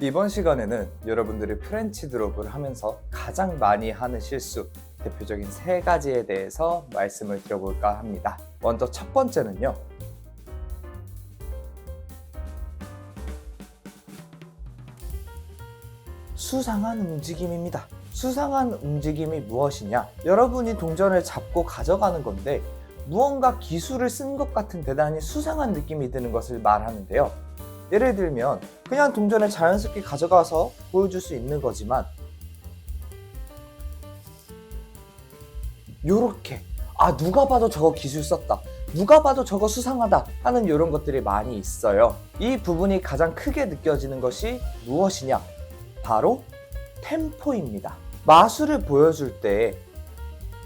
이번 시간에는 여러분들이 프렌치 드롭을 하면서 가장 많이 하는 실수, 대표적인 세 가지에 대해서 말씀을 드려볼까 합니다. 먼저 첫 번째는요. 수상한 움직임입니다. 수상한 움직임이 무엇이냐? 여러분이 동전을 잡고 가져가는 건데 무언가 기술을 쓴 것 같은 대단히 수상한 느낌이 드는 것을 말하는데요. 예를 들면 그냥 동전을 자연스럽게 가져가서 보여줄 수 있는 거지만 요렇게 아 누가 봐도 저거 기술 썼다 누가 봐도 저거 수상하다 하는 이런 것들이 많이 있어요. 이 부분이 가장 크게 느껴지는 것이 무엇이냐? 바로 템포입니다. 마술을 보여줄 때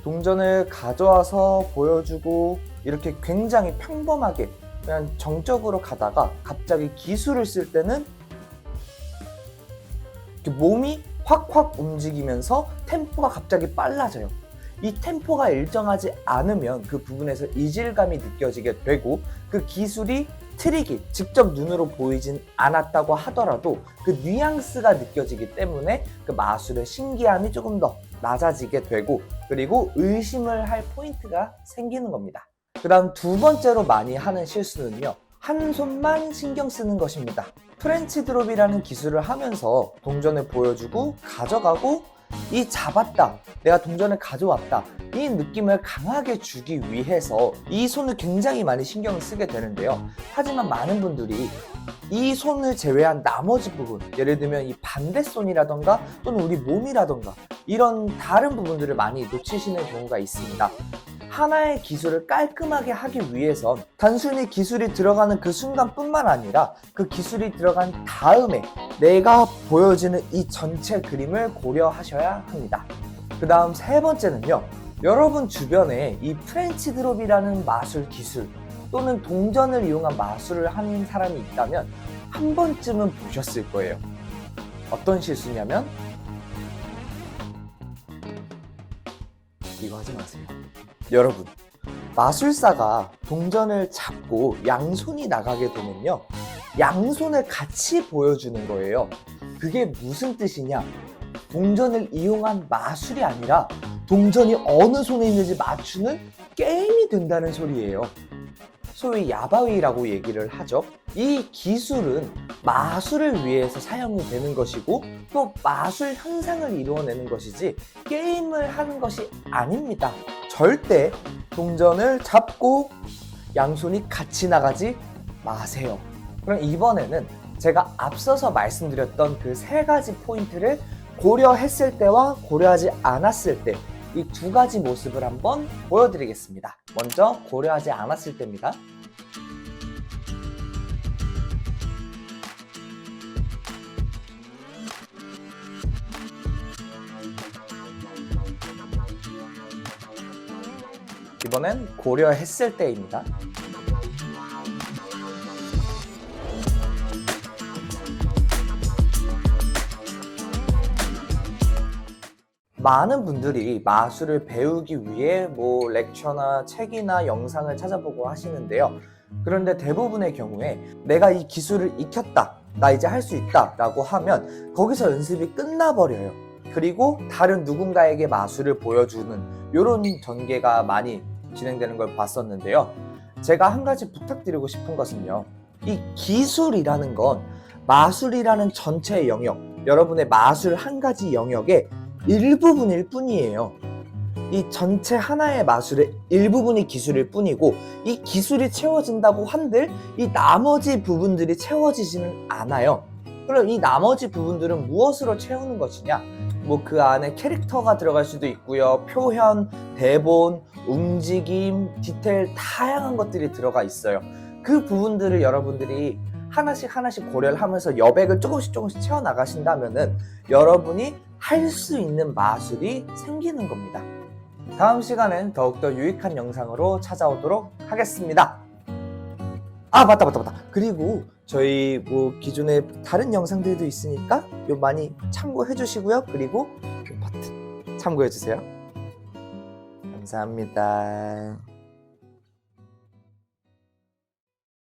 동전을 가져와서 보여주고 이렇게 굉장히 평범하게 그냥 정적으로 가다가 갑자기 기술을 쓸 때는 몸이 확확 움직이면서 템포가 갑자기 빨라져요. 이 템포가 일정하지 않으면 그 부분에서 이질감이 느껴지게 되고 그 기술이 트릭이 직접 눈으로 보이진 않았다고 하더라도 그 뉘앙스가 느껴지기 때문에 그 마술의 신기함이 조금 더 낮아지게 되고 그리고 의심을 할 포인트가 생기는 겁니다. 그 다음 두 번째로 많이 하는 실수는요. 한 손만 신경 쓰는 것입니다. 프렌치 드롭이라는 기술을 하면서 동전을 보여주고 가져가고 이 잡았다. 내가 동전을 가져왔다. 이 느낌을 강하게 주기 위해서 이 손을 굉장히 많이 신경을 쓰게 되는데요. 하지만 많은 분들이 이 손을 제외한 나머지 부분, 예를 들면 이 반대손이라던가 또는 우리 몸이라던가 이런 다른 부분들을 많이 놓치시는 경우가 있습니다. 하나의 기술을 깔끔하게 하기 위해선 단순히 기술이 들어가는 그 순간뿐만 아니라 그 기술이 들어간 다음에 내가 보여지는 이 전체 그림을 고려하셔야 합니다. 그 다음 세 번째는요. 여러분 주변에 이 프렌치 드롭이라는 마술 기술 또는 동전을 이용한 마술을 하는 사람이 있다면 한 번쯤은 보셨을 거예요. 어떤 실수냐면 이거 하지 마세요. 여러분, 마술사가 동전을 잡고 양손이 나가게 되면요. 양손을 같이 보여주는 거예요. 그게 무슨 뜻이냐? 동전을 이용한 마술이 아니라 동전이 어느 손에 있는지 맞추는 게임이 된다는 소리예요. 소위 야바위라고 얘기를 하죠. 이 기술은 마술을 위해서 사용이 되는 것이고 또 마술 현상을 이루어내는 것이지 게임을 하는 것이 아닙니다. 절대 동전을 잡고 양손이 같이 나가지 마세요. 그럼 이번에는 제가 앞서서 말씀드렸던 그 세 가지 포인트를 고려했을 때와 고려하지 않았을 때 이 두 가지 모습을 한번 보여드리겠습니다. 먼저 고려하지 않았을 때입니다. 이번엔 고려했을 때입니다. 많은 분들이 마술을 배우기 위해 뭐 렉처나 책이나 영상을 찾아보고 하시는데요. 그런데 대부분의 경우에 내가 이 기술을 익혔다, 나 이제 할 수 있다 라고 하면 거기서 연습이 끝나버려요. 그리고 다른 누군가에게 마술을 보여주는 이런 전개가 많이 진행되는 걸 봤었는데요. 제가 한 가지 부탁드리고 싶은 것은요. 이 기술이라는 건 마술이라는 전체 영역, 여러분의 마술 한 가지 영역의 일부분일 뿐이에요. 이 전체 하나의 마술의 일부분이 기술일 뿐이고 이 기술이 채워진다고 한들 이 나머지 부분들이 채워지지는 않아요. 그럼 이 나머지 부분들은 무엇으로 채우는 것이냐? 뭐 그 안에 캐릭터가 들어갈 수도 있고요. 표현, 대본, 움직임, 디테일 다양한 것들이 들어가 있어요. 그 부분들을 여러분들이 하나씩 하나씩 고려를 하면서 여백을 조금씩 조금씩 채워 나가신다면은 여러분이 할 수 있는 마술이 생기는 겁니다. 다음 시간엔 더욱더 유익한 영상으로 찾아오도록 하겠습니다. 아 맞다 맞다 맞다. 그리고 저희 뭐 기존에 다른 영상들도 있으니까 요 많이 참고해 주시고요. 그리고 요 버튼 참고해 주세요. 감사합니다.